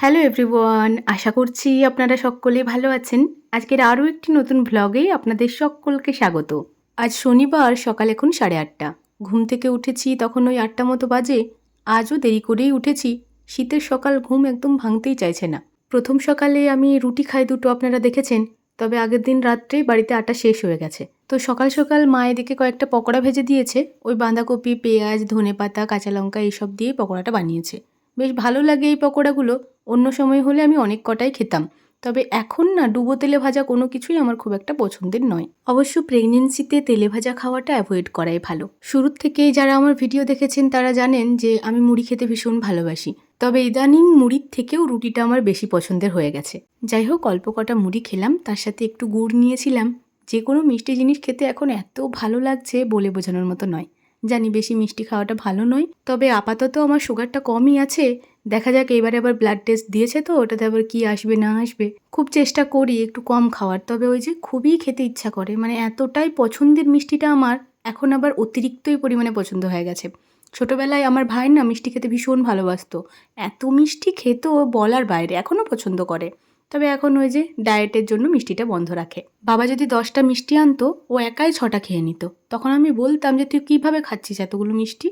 Hello everyone আশা করছি আপনারা সকলে ভালো আছেন। আজকের আরও একটি নতুন ভ্লগে আপনাদের সকলকে স্বাগত। আজ শনিবার, সকাল এখন সাড়ে আটটা। ঘুম থেকে উঠেছি তখন ওই আটটা মতো বাজে। আজও দেরি করেই উঠেছি। শীতের সকাল ঘুম একদম ভাঙতেই চাইছে না। প্রথম সকালে আমি রুটি খাই দুটো, আপনারা দেখেছেন। তবে আগের দিন রাত্রেই বাড়িতে আটা শেষ হয়ে গেছে। তো সকাল সকাল মা এদিকে কয়েকটা পকোড়া ভেজে দিয়েছে। ওই বাঁধাকপি, পেঁয়াজ ধনে পাতা কাঁচা লঙ্কা এইসব দিয়ে পকোড়াটা বানিয়েছে। বেশ ভালো লাগে এই পকোড়াগুলো। অন্য সময় হলে আমি অনেক কটাই খেতাম। তবে এখন না ডুবো তেলে ভাজা কোনো কিছুই আমার খুব একটা পছন্দের নয়। অবশ্য প্রেগনেন্সিতে তেলে ভাজা খাওয়াটা অ্যাভয়েড করাই ভালো। শুরুর থেকেই যারা আমার ভিডিও দেখেছেন তারা জানেন যে আমি মুড়ি খেতে ভীষণ ভালোবাসি। তবে ইদানিং মুড়ির থেকেও রুটিটা আমার বেশি পছন্দের হয়ে গেছে। যাই হোক, অল্প কটা মুড়ি খেলাম, তার সাথে একটু গুড় নিয়েছিলাম। যে কোনো মিষ্টি জিনিস খেতে এখন এত ভালো লাগছে বলে বোঝানোর মতো নয়। জানি বেশি মিষ্টি খাওয়াটা ভালো নয়, তবে আপাতত আমার সুগারটা কমই আছে। দেখা যাক এবারে আবার ব্লাড টেস্ট দিয়েছে তো, ওটাতে আবার কি আসবে, না আসবে। খুব চেষ্টা করি একটু কম খাওয়ার, তবে ওই যে খুবই খেতে ইচ্ছা করে। মানে এতটাই পছন্দের মিষ্টিটা আমার, এখন আবার অতিরিক্তই পরিমাণে পছন্দ হয়ে গেছে। ছোটোবেলায় আমার ভাই না মিষ্টি খেতে ভীষণ ভালোবাসতো। এত মিষ্টি খেত বলার বাইরে এখনও পছন্দ করে। তবে এখন ওই যে ডায়েটের জন্য মিষ্টিটা বন্ধ রাখে। বাবা যদি দশটা মিষ্টি আনতো, ও একাই ছটা খেয়ে নিত। তখন আমি বলতাম যে, তুই কীভাবে খাচ্ছিস এতগুলো মিষ্টি?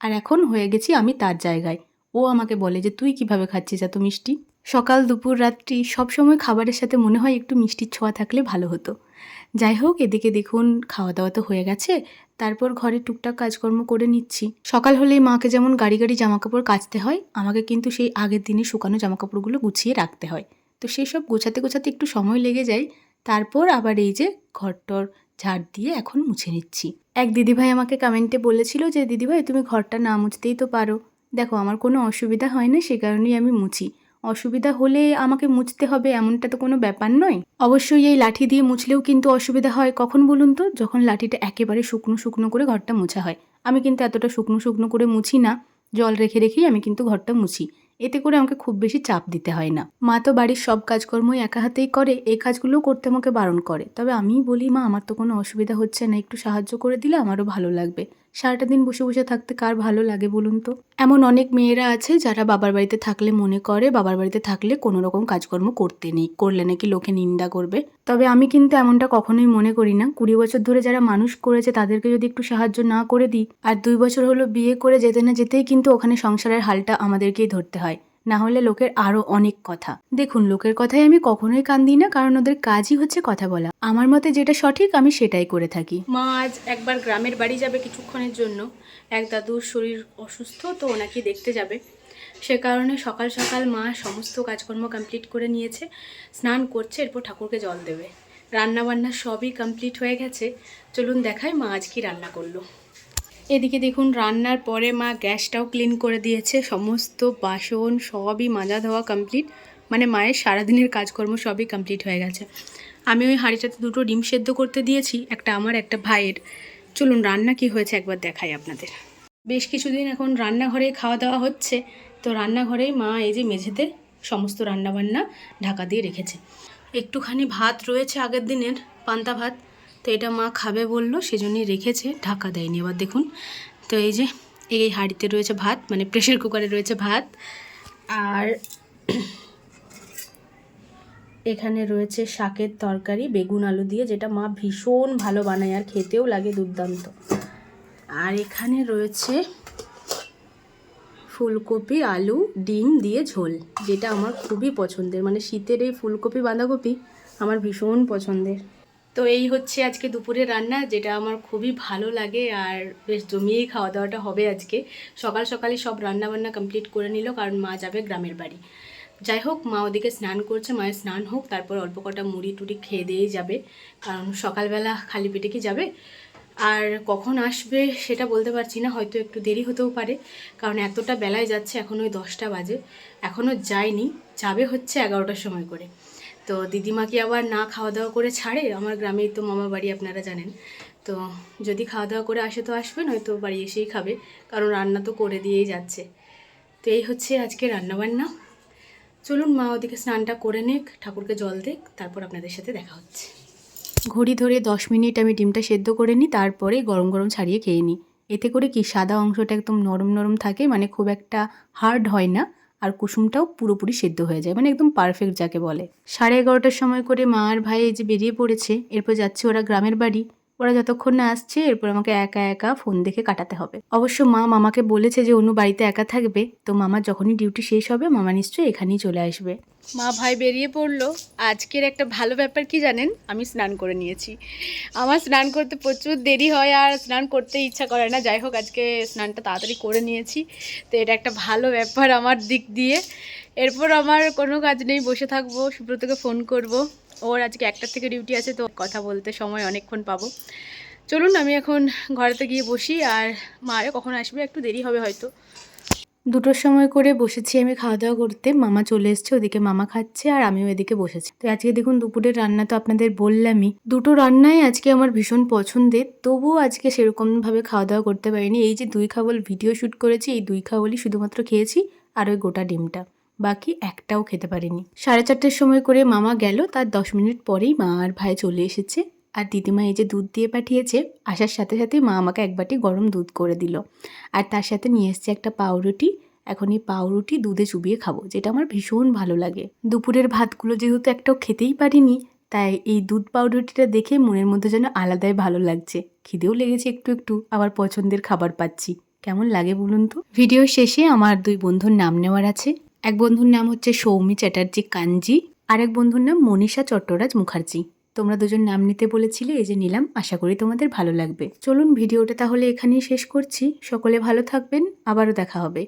আর এখন হয়ে গেছি আমি তার জায়গায়। ও আমাকে বলে যে, তুই কীভাবে খাচ্ছিস এত মিষ্টি? সকাল, দুপুর, রাত্রি সবসময় খাবারের সাথে মনে হয় একটু মিষ্টির ছোঁয়া থাকলে ভালো হতো। যাই হোক, এদিকে দেখুন খাওয়া দাওয়া তো হয়ে গেছে। তারপর ঘরে টুকটাক কাজকর্ম করে নিচ্ছি। সকাল হলেই মাকে যেমন গাড়ি গাড়ি জামাকাপড় কাচতে হয়, আমাকে কিন্তু সেই আগের দিনে শুকানো জামাকাপড়গুলো গুছিয়ে রাখতে হয়। তো সেই সব গোছাতে গোছাতে একটু সময় লেগে যায়। তারপর আবার এই যে ঘরটর ঝাড় দিয়ে এখন মুছে নিচ্ছি। এক দিদিভাই আমাকে কমেন্টে বলেছিল যে, দিদিভাই, তুমি ঘরটা না মুছতেই তো পারো। দেখো, আমার কোনো অসুবিধা হয় না, সে কারণেই আমি মুছি। অসুবিধা হলে আমাকে মুছতে হবে এমনটা তো কোনো ব্যাপার নয়। অবশ্যই এই লাঠি দিয়ে মুছলেও কিন্তু অসুবিধা হয়। কখন বলুন তো? যখন লাঠিটা একেবারে শুকনো শুকনো করে ঘরটা মোছা হয়। আমি কিন্তু এতটা শুকনো শুকনো করে মুছি না। জল রেখে রেখেই আমি কিন্তু ঘরটা মুছি। এতে করে আমাকে খুব বেশি চাপ দিতে হয় না। মা তো বাড়ির সব কাজকর্মই একা হাতেই করে, এই কাজগুলোও করতে আমাকে বারণ করে। তবে আমি বলি, মা, আমার তো কোনো অসুবিধা হচ্ছে না, একটু সাহায্য করে দিলে আমারও ভালো লাগবে। সারাটা দিন বসে বসে থাকতে কার ভালো লাগে বলুন তো? এমন অনেক মেয়েরা আছে যারা বাবার বাড়িতে থাকলে মনে করে, বাবার বাড়িতে থাকলে কোনো রকম কাজকর্ম করতে নেই, করলে নাকি লোকে নিন্দা করবে। তবে আমি কিন্তু এমনটা কখনোই মনে করি না। কুড়ি বছর ধরে যারা মানুষ করেছে তাদেরকে যদি একটু সাহায্য না করে দিই, আর দুই বছর হলো বিয়ে করে যেতে না যেতেই কিন্তু ওখানে সংসারের হালটা আমাদেরকেই ধরতে হয়। না হলে লোকের আরও অনেক কথা। দেখুন, লোকের কথায় আমি কখনোই কান দিই না, কারণ ওদের কাজই হচ্ছে কথা বলা। আমার মতে যেটা সঠিক, আমি সেটাই করে থাকি। মা, আজ একবার গ্রামের বাড়ি যাবে কিছুক্ষণের জন্য। এক দাদুর শরীর অসুস্থ, তো ওনাকে দেখতে যাবে। সে কারণে সকাল সকাল মা সমস্ত কাজকর্ম কমপ্লিট করে নিয়েছে, স্নান করছে, এরপর ঠাকুরকে জল দেবে। রান্না বান্না সবই কমপ্লিট হয়ে গেছে। চলুন দেখাই মা আজ কি রান্না করল। এদিকে দেখুন, রান্নার পরে মা গ্যাসটাও ক্লিন করে দিয়েছে। সমস্ত বাসন সবই মাজা ধোয়া কমপ্লিট মানে মায়ের সারাদিনের কাজকর্ম সবই কমপ্লিট হয়ে গেছে। আমি ওই হাঁড়িটাতে দুটো ডিম সেদ্ধ করতে দিয়েছি, একটা আমার, একটা ভাইয়ের। চলুন, রান্না কি হয়েছে একবার দেখাই আপনাদের। বেশ কিছুদিন এখন রান্নাঘরে খাওয়া দাওয়া হচ্ছে। তো রান্নাঘরেই মা এই যে মেঝেতে সমস্ত রান্নাবান্না ঢাকা দিয়ে রেখেছে। একটুখানি ভাত রয়েছে আগের দিনের, পান্তা ভাত। তো এটা মা খাবে বলল, সেজন্যই রেখেছে, ঢাকা দেয়নি। এবার দেখুন, তো এই যে, এই হাঁড়িতে রয়েছে ভাত মানে প্রেশার কুকারে রয়েছে ভাত, আর এখানে রয়েছে শাকের তরকারি, বেগুন আলু দিয়ে, যেটা মা ভীষণ ভালো বানায়, আর খেতেও লাগে দুর্দান্ত। আর এখানে রয়েছে ফুলকপি, আলু, ডিম দিয়ে ঝোল, যেটা আমার খুবই পছন্দের। মানে শীতের এই ফুলকপি বাঁধাকপি আমার ভীষণ পছন্দের। তো এই হচ্ছে আজকে দুপুরে রান্না, যেটা আমার খুবই ভালো লাগে আর বেশ জমিয়েই খাওয়া দাওয়াটা হবে আজকে। সকাল সকালে সব রান্না বান্না কমপ্লিট করে নিল, কারণ মা যাবে গ্রামের বাড়ি। যাই হোক, মা ওদিকে স্নান করছে, মায়ের স্নান হোক, তারপর অল্প কটা মুড়ি টুড়ি খেয়ে দিয়েই যাবে, কারণ সকালবেলা খালি পেটে কি যাবে? আর কখন আসবে সেটা বলতে পারছি না, হয়তো একটু দেরি হতেও পারে, কারণ এতটা বেলায় যাচ্ছে, এখন ওই দশটা বাজে। এখনও যায়নি, যাবে হচ্ছে এগারোটার সময় করে। তো দিদিমাকে আবার না খাওয়া দাওয়া করে ছাড়ে, আমার গ্রামেই তো মামা বাড়ি আপনারা জানেন। তো যদি খাওয়া দাওয়া করে আসে তো আসবে, নয়তো বাড়ি এসেই খাবে, কারণ রান্না তো করে দিয়েই যাচ্ছে। তো এই হচ্ছে আজকে রান্নাবান্না। চলুন মা ওদিকে স্নানটা করে নিক, ঠাকুরকে জল দিক, তারপর আপনাদের সাথে দেখা হচ্ছে। ঘড়ি ধরে দশ মিনিট আমি ডিমটা সেদ্ধ করে নিই, তারপরে গরম গরম ছাড়িয়ে খেয়ে নিই। এতে করে কি, সাদা অংশটা একদম নরম নরম থাকে মানে খুব একটা হার্ড হয় না। আর কুসুমটাও পুরোপুরি সেদ্ধ হয়ে যায় মানে একদম পারফেক্ট যাকে বলে। সাড়ে এগারোটার সময় করে মা আর ভাই এই যে বেরিয়ে পড়েছে, এরপর যাচ্ছে ওরা গ্রামের বাড়ি। ওরা যতক্ষণ না আসছে, এরপর আমাকে একা একা ফোন দেখে কাটাতে হবে। অবশ্য মা মামাকে বলেছে যে, অন্য বাড়িতে একা থাকবে। তো মামার যখনই ডিউটি শেষ হবে, মামা নিশ্চয়ই এখানেই চলে আসবে। মা ভাই বেরিয়ে পড়ল। আজকের একটা ভালো ব্যাপার কি জানেন? আমি স্নান করে নিয়েছি। আমার স্নান করতে প্রচুর দেরি হয়, আর স্নান করতে ইচ্ছা করে না। যাই হোক, আজকে স্নানটা তাড়াতাড়ি করে নিয়েছি। তো এটা একটা ভালো ব্যাপার আমার দিক দিয়ে। এরপর আমার কোনো কাজ নেই, বসে থাকব, সুব্রতকে ফোন করব। ওর আজকে একটার থেকে ডিউটি আছে, তো কথা বলতে সময় অনেকক্ষণ পাবো। চলুন, আমি এখন ঘরেতে গিয়ে বসি, আর মারে কখন আসবে একটু দেরি হবে হয়তো। দুটোর সময় করে বসেছি আমি খাওয়া দাওয়া করতে। মামা চলে এসছে, ওদিকে মামা খাচ্ছে, আর আমিও এদিকে বসেছি। তো আজকে দেখুন, দুপুরের রান্না তো আপনাদের বললামই। দুটো রান্নাই আজকে আমার ভীষণ পছন্দের, তবুও আজকে সেরকমভাবে খাওয়া দাওয়া করতে পারিনি। এই যে দুই খাবল ভিডিও শ্যুট করেছি, এই দুই খাবলই শুধুমাত্র খেয়েছি, আর ওই গোটা ডিমটা। বাকি একটাও খেতে পারিনি। সাড়ে চারটের সময় করে মামা গেল, তার দশ মিনিট পরেই মা আর ভাই চলে এসেছে। আর দিদিমা এই যে দুধ দিয়ে পাঠিয়েছে, আসার সাথে সাথে মা আমাকে এক বাটি গরম দুধ করে দিল। আর তার সাথে নিয়ে এসছে একটা পাউরুটি। এখন এই পাউরুটি দুধে চুবিয়ে খাব, যেটা আমার ভীষণ ভালো লাগে। দুপুরের ভাতগুলো যেহেতু একটাও খেতেই পারিনি, তাই এই দুধ পাউরুটিটা দেখে মনের মধ্যে যেন আলাদাই ভালো লাগছে। খিদেও লেগেছে একটু একটু, আবার পছন্দের খাবার পাচ্ছি। কেমন লাগে বলুন তো? ভিডিও শেষে আমার দুই বন্ধুর নাম নেওয়ার আছে। এক বন্ধুর নাম হচ্ছে সৌমি চ্যাটার্জি কাঞ্জি, আর এক বন্ধুর নাম মনীষা চট্টরাজ মুখার্জি। তোমরা দুজন নাম নিতে বলেছিলে, এই যে নিলাম, আশা করি তোমাদের ভালো লাগবে। চলুন, ভিডিওটা তাহলে এখানেই শেষ করছি। সকলে ভালো থাকবেন, আবারও দেখা হবে।